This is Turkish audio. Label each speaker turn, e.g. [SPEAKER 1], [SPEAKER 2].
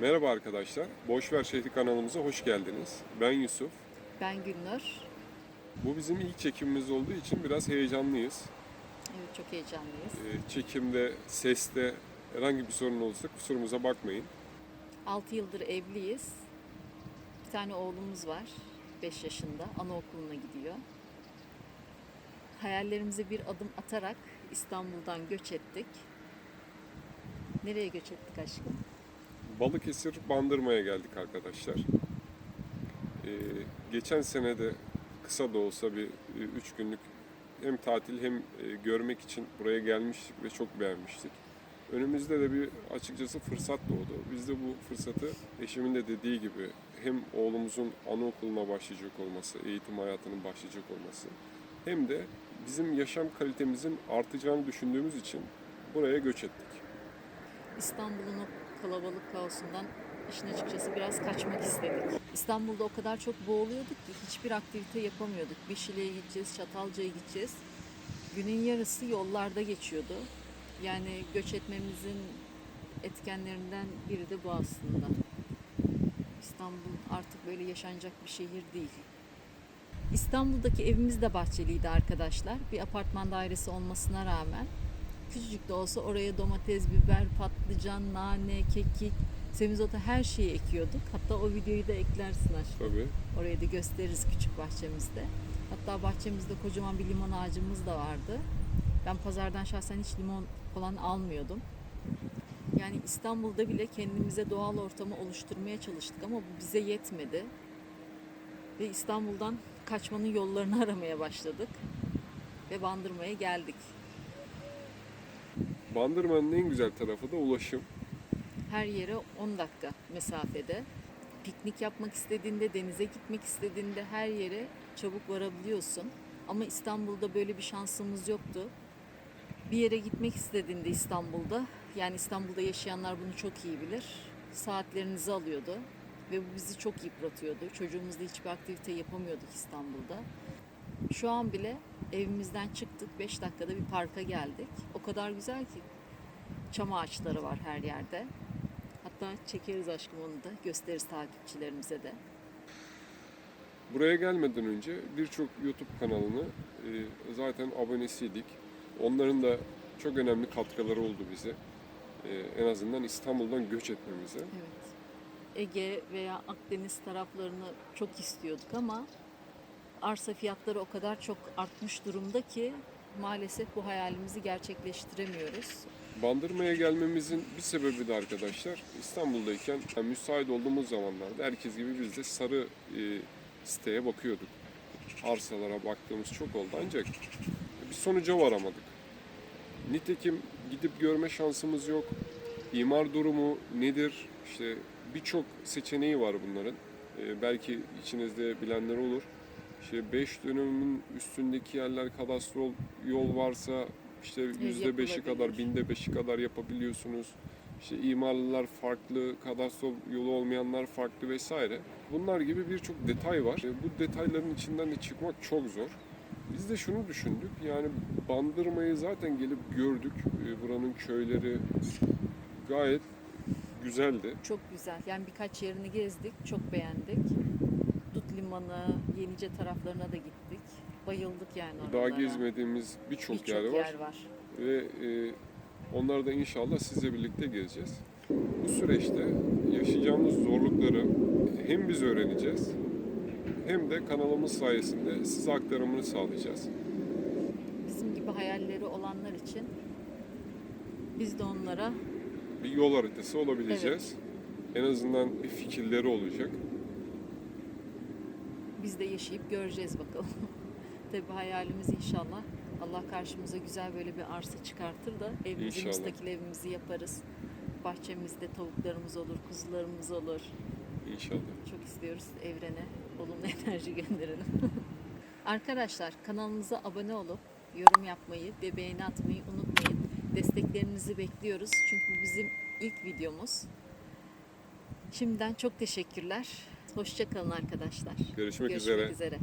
[SPEAKER 1] Merhaba arkadaşlar. Boşver Şehri kanalımıza hoş geldiniz. Ben Yusuf.
[SPEAKER 2] Ben Gülnur.
[SPEAKER 1] Bu bizim ilk çekimimiz olduğu için biraz heyecanlıyız.
[SPEAKER 2] Evet çok heyecanlıyız.
[SPEAKER 1] Ee, Çekimde, seste herhangi bir sorun olursa kusurumuza bakmayın.
[SPEAKER 2] 6 yıldır evliyiz. Bir tane oğlumuz var. 5 yaşında. Anaokuluna gidiyor. Hayallerimize bir adım atarak İstanbul'dan göç ettik. Nereye göç ettik aşkım?
[SPEAKER 1] Balıkesir Bandırma'ya geldik arkadaşlar. Ee, geçen sene de kısa da olsa bir 3 günlük hem tatil hem e, görmek için buraya gelmiştik ve çok beğenmiştik. Önümüzde de bir açıkçası fırsat doğdu. Biz de bu fırsatı eşimin de dediği gibi hem oğlumuzun anaokuluna başlayacak olması, eğitim hayatının başlayacak olması hem de bizim yaşam kalitemizin artacağını düşündüğümüz için buraya göç ettik.
[SPEAKER 2] İstanbul'un kalabalık kaosundan işin açıkçası biraz kaçmak istedik. İstanbul'da o kadar çok boğuluyorduk ki hiçbir aktivite yapamıyorduk. Beşile'ye gideceğiz, Çatalca'ya gideceğiz. Günün yarısı yollarda geçiyordu. Yani göç etmemizin etkenlerinden biri de bu aslında. İstanbul artık böyle yaşanacak bir şehir değil. İstanbul'daki evimiz de bahçeliydi arkadaşlar. Bir apartman dairesi olmasına rağmen küçücük de olsa oraya domates, biber, patlıcan, nane, kekik, semizotu her şeyi ekiyorduk. Hatta o videoyu da eklersin aşkım.
[SPEAKER 1] Tabii.
[SPEAKER 2] Orayı da gösteririz küçük bahçemizde. Hatta bahçemizde kocaman bir limon ağacımız da vardı. Ben pazardan şahsen hiç limon falan almıyordum. Yani İstanbul'da bile kendimize doğal ortamı oluşturmaya çalıştık ama bu bize yetmedi. Ve İstanbul'dan kaçmanın yollarını aramaya başladık. Ve Bandırma'ya geldik.
[SPEAKER 1] Bandırma'nın en güzel tarafı da ulaşım.
[SPEAKER 2] her yere 10 dakika mesafede. Piknik yapmak istediğinde, denize gitmek istediğinde her yere çabuk varabiliyorsun. Ama İstanbul'da böyle bir şansımız yoktu. Bir yere gitmek istediğinde İstanbul'da, yani İstanbul'da yaşayanlar bunu çok iyi bilir. Saatlerinizi alıyordu ve bu bizi çok yıpratıyordu. Çocuğumuzla hiçbir aktivite yapamıyorduk İstanbul'da. Şu an bile evimizden çıktık 5 dakikada bir parka geldik. O kadar güzel ki çam ağaçları var her yerde. Hatta çekeriz aşkım onu da gösteririz takipçilerimize de.
[SPEAKER 1] Buraya gelmeden önce birçok YouTube kanalını e, zaten abonesiydik. Onların da çok önemli katkıları oldu bize. E, en azından İstanbul'dan göç etmemize.
[SPEAKER 2] Evet. Ege veya Akdeniz taraflarını çok istiyorduk ama arsa fiyatları o kadar çok artmış durumda ki maalesef bu hayalimizi gerçekleştiremiyoruz.
[SPEAKER 1] Bandırma'ya gelmemizin bir sebebi de arkadaşlar İstanbul'dayken yani müsait olduğumuz zamanlarda herkes gibi biz de sarı e, siteye bakıyorduk. Arsalara baktığımız çok oldu ancak bir sonuca varamadık. Nitekim gidip görme şansımız yok. İmar durumu nedir? İşte birçok seçeneği var bunların. E, belki içinizde bilenler olur. İşte 5 dönümün üstündeki yerler kadastro yol varsa işte yüzde beşi kadar, binde beşi kadar yapabiliyorsunuz. İşte imarlılar farklı, kadastro yolu olmayanlar farklı vesaire. Bunlar gibi birçok detay var. E, Bu detayların içinden de çıkmak çok zor. Biz de şunu düşündük. Yani Bandırma'yı zaten gelip gördük. E, Buranın köyleri gayet güzeldi.
[SPEAKER 2] Çok güzel. Yani birkaç yerini gezdik, çok beğendik. Dut Limanı, Yenice taraflarına da gittik. Bayıldık yani
[SPEAKER 1] Daha
[SPEAKER 2] oralara.
[SPEAKER 1] gezmediğimiz birçok
[SPEAKER 2] Birçok
[SPEAKER 1] yer var.
[SPEAKER 2] yer var.
[SPEAKER 1] ve e, onları da inşallah sizle birlikte gezeceğiz. Bu süreçte yaşayacağımız zorlukları hem biz öğreneceğiz hem de kanalımız sayesinde size aktarımını sağlayacağız.
[SPEAKER 2] Bizim gibi hayalleri olanlar için biz de onlara
[SPEAKER 1] Bir yol haritası olabileceğiz. En azından bir fikirleri olacak.
[SPEAKER 2] Biz de yaşayıp göreceğiz bakalım. Tabii hayalimiz inşallah Allah karşımıza güzel böyle bir arsa çıkartır da evimizi
[SPEAKER 1] İnşallah.
[SPEAKER 2] müstakil evimizi yaparız. Bahçemizde tavuklarımız olur, kuzularımız olur.
[SPEAKER 1] İnşallah.
[SPEAKER 2] Çok istiyoruz evrene olumlu enerji gönderelim. Arkadaşlar kanalımıza abone olup yorum yapmayı ve beğeni atmayı unutmayın. Desteklerinizi bekliyoruz. Çünkü bu bizim ilk videomuz. Şimdiden çok teşekkürler. Hoşçakalın arkadaşlar.
[SPEAKER 1] Görüşmek
[SPEAKER 2] Görüşmek
[SPEAKER 1] üzere.
[SPEAKER 2] üzere.